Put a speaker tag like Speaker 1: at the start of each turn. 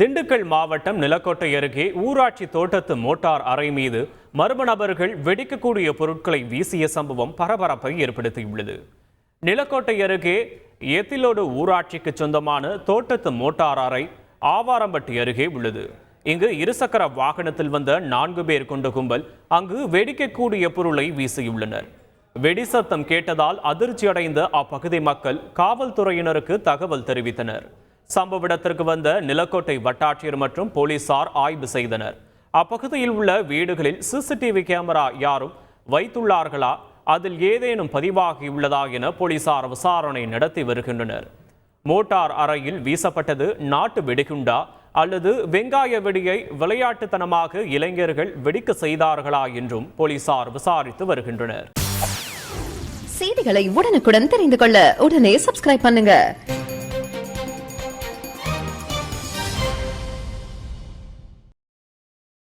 Speaker 1: திண்டுக்கல் மாவட்டம் நிலக்கோட்டை அருகே ஊராட்சி தோட்டத்து மோட்டார் அறை மீது மர்ம நபர்கள் வெடிக்கக்கூடிய பொருட்களை வீசிய சம்பவம் பரபரப்பை ஏற்படுத்தியுள்ளது. நிலக்கோட்டை அருகே எத்திலோடு ஊராட்சிக்கு சொந்தமான தோட்டத்து மோட்டார் அறை ஆவாரம்பட்டி அருகே உள்ளது. இங்கு இருசக்கர வாகனத்தில் வந்த நான்கு பேர் கொண்ட கும்பல் அங்கு வெடிக்கக்கூடிய பொருளை வீசியுள்ளனர். வெடி சத்தம் கேட்டதால் அதிர்ச்சியடைந்த அப்பகுதி மக்கள் காவல்துறையினருக்கு தகவல் தெரிவித்தனர். சம்பவ இடத்திற்கு வந்த நிலக்கோட்டை வட்டாட்சியர் மற்றும் போலீசார் ஆய்வு செய்தனர். அப்பகுதியில் உள்ள வீடுகளில் சிசிடிவி கேமரா யாரும் வைத்துள்ளார்களா? அதில் ஏதேனும் பதிவாகியுள்ளதா என போலீசார் விசாரணை நடத்தி வருகின்றனர். மோட்டார் அறையில் வீசப்பட்டது நாட்டு வெடிகுண்டா? அல்லது வெங்காய வெடியை விளையாட்டுத்தனமாக இளைஞர்கள் வெடிக்க செய்தார்களா என்றும் போலீசார் விசாரித்து வருகின்றனர்.
Speaker 2: செய்திகளை உடனுக்குடன் தெரிந்து கொள்ள உடனே சப்ஸ்கிரைப் பண்ணுங்க.